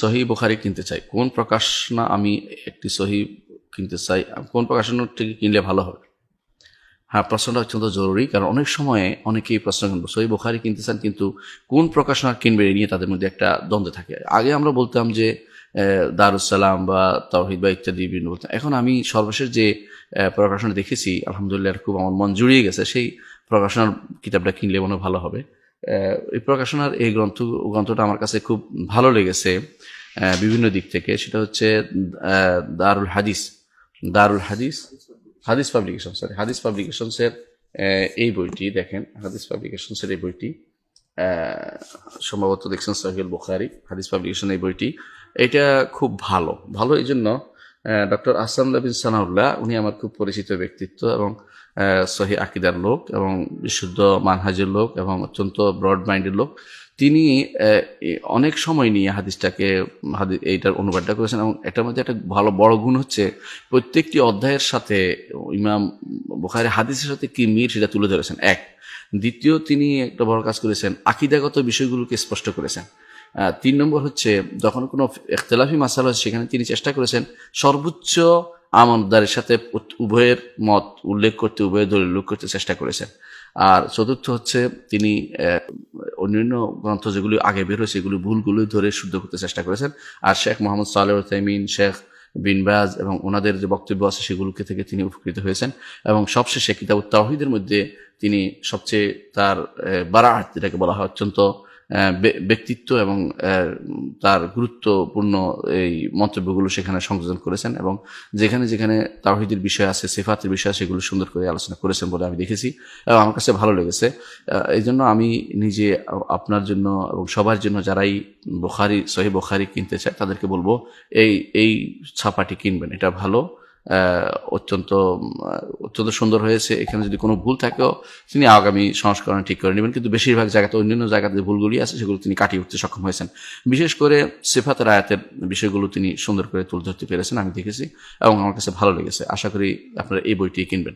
সহি বুখারি কিনতে চাই। কোন প্রকাশনা আমি একটি সহি কিনতে চাই, কোন প্রকাশনা থেকে কিনলে ভালো হবে? হ্যাঁ প্রশ্নটা অত্যন্ত জরুরি, কারণ অনেক সময়ে অনেকেই প্রশ্ন কিনবো সহি বুখারি কিনতে চান কিন্তু কোন প্রকাশনা কিনবে নিয়ে তাদের মধ্যে একটা দ্বন্দ্ব থাকে। আগে আমরা বলতাম যে দারুসালাম বা তহিদ বা ইত্যাদি বিভিন্ন বলতাম। এখন আমি সর্বশেষ যে প্রকাশনা দেখেছি, আলহামদুলিল্লাহ খুব আমার মন জুড়িয়ে গেছে, সেই প্রকাশনার কিতাবটা কিনলে মনে ভালো হবে। এই প্রকাশনার এই গ্রন্থ, গ্রন্থটা আমার কাছে খুব ভালো লেগেছে বিভিন্ন দিক থেকে। সেটা হচ্ছে দারুল হাদিস। দারুল হাদিস? হাদিস পাবলিকেশন সরি হাদিস পাবলিকেশনসের এই বইটি, দেখেন, হাদিস পাবলিকেশনসের এই বইটি সম্ভবত দেখছেন সহিল বুখারি, হাদিস পাবলিকেশন এই বইটি। এটা খুব ভালো ভালো এই জন্য ডক্টর আসাম বিন সানাউল্লাহ, উনি আমার খুব পরিচিত ব্যক্তিত্ব এবং সহি আকিদার লোক এবং বিশুদ্ধ মানহাজের লোক এবং অত্যন্ত ব্রড মাইন্ডের লোক। তিনি অনেক সময় নিয়ে হাদিসটাকে, হাদি- এইটার অনুবাদটা করেছেন এবং এটার মধ্যে একটা ভালো, বড় গুণ হচ্ছে প্রত্যেকটি অধ্যায়ের সাথে ইমাম বুখারি হাদিসের সাথে কি মিল সেটা তুলে ধরেছেন। এক, দ্বিতীয় তিনি একটা বড় কাজ করেছেন, আকিদাগত বিষয়গুলোকে স্পষ্ট করেছেন। তিন নম্বর হচ্ছে, যখন কোনো ইখতলাফি মাসালা হচ্ছে সেখানে তিনি চেষ্টা করেছেন সর্বোচ্চ আমানদারের সাথে উভয়ের মত উল্লেখ করতে, উভয়ের দলিল উল্লেখ করতে চেষ্টা করেছেন। আর চতুর্থ হচ্ছে, তিনি অন্যান্য গ্রন্থ যেগুলি আগে বের হয়েছে, এগুলি ভুলগুলি ধরে শুদ্ধ করতে চেষ্টা করেছেন। আর শেখ মোহাম্মদ সালেহ তাইমিন শেখ বিনবাজ এবং ওনাদের যে বক্তব্য আছে, সেগুলোকে থেকে তিনি উপকৃত হয়েছেন। এবং সবশেষে কিতাব তাওহিদের মধ্যে তিনি সবচেয়ে তার বারাহাত যেটাকে বলা হয় অত্যন্ত ব্যক্তিত্ব এবং তার গুরুত্বপূর্ণ এই মন্তব্যগুলো সেখানে সংযোজন করেছেন এবং যেখানে যেখানে তাওহিদের বিষয় আছে, সেফাতের বিষয় সেগুলো সুন্দর করে আলোচনা করেছেন বলে আমি দেখেছি। এবং আমার কাছে ভালো লেগেছে। এই জন্য আমি নিজে আপনার জন্য এবং সবার জন্য যারাই বোখারি সহি বোখারি কিনতে চায়, তাদেরকে বলব, এই এই ছাপাটি কিনবেন, এটা ভালো। অত্যন্ত অত্যন্ত সুন্দর হয়েছে। এখানে যদি কোনো ভুল থাকেও তিনি আগামী সংস্করণ ঠিক করে নেবেন। কিন্তু বেশিরভাগ জায়গাতে, অন্যান্য জায়গাতে যে ভুলগুলি আছে, সেগুলো তিনি কাটিয়ে উঠতে সক্ষম হয়েছেন। বিশেষ করে সেফাত রায়াতের বিষয়গুলো তিনি সুন্দর করে তুলে ধরতে পেরেছেন, আমি দেখেছি, এবং আমার কাছে ভালো লেগেছে। আশা করি আপনারা এই বইটি কিনবেন।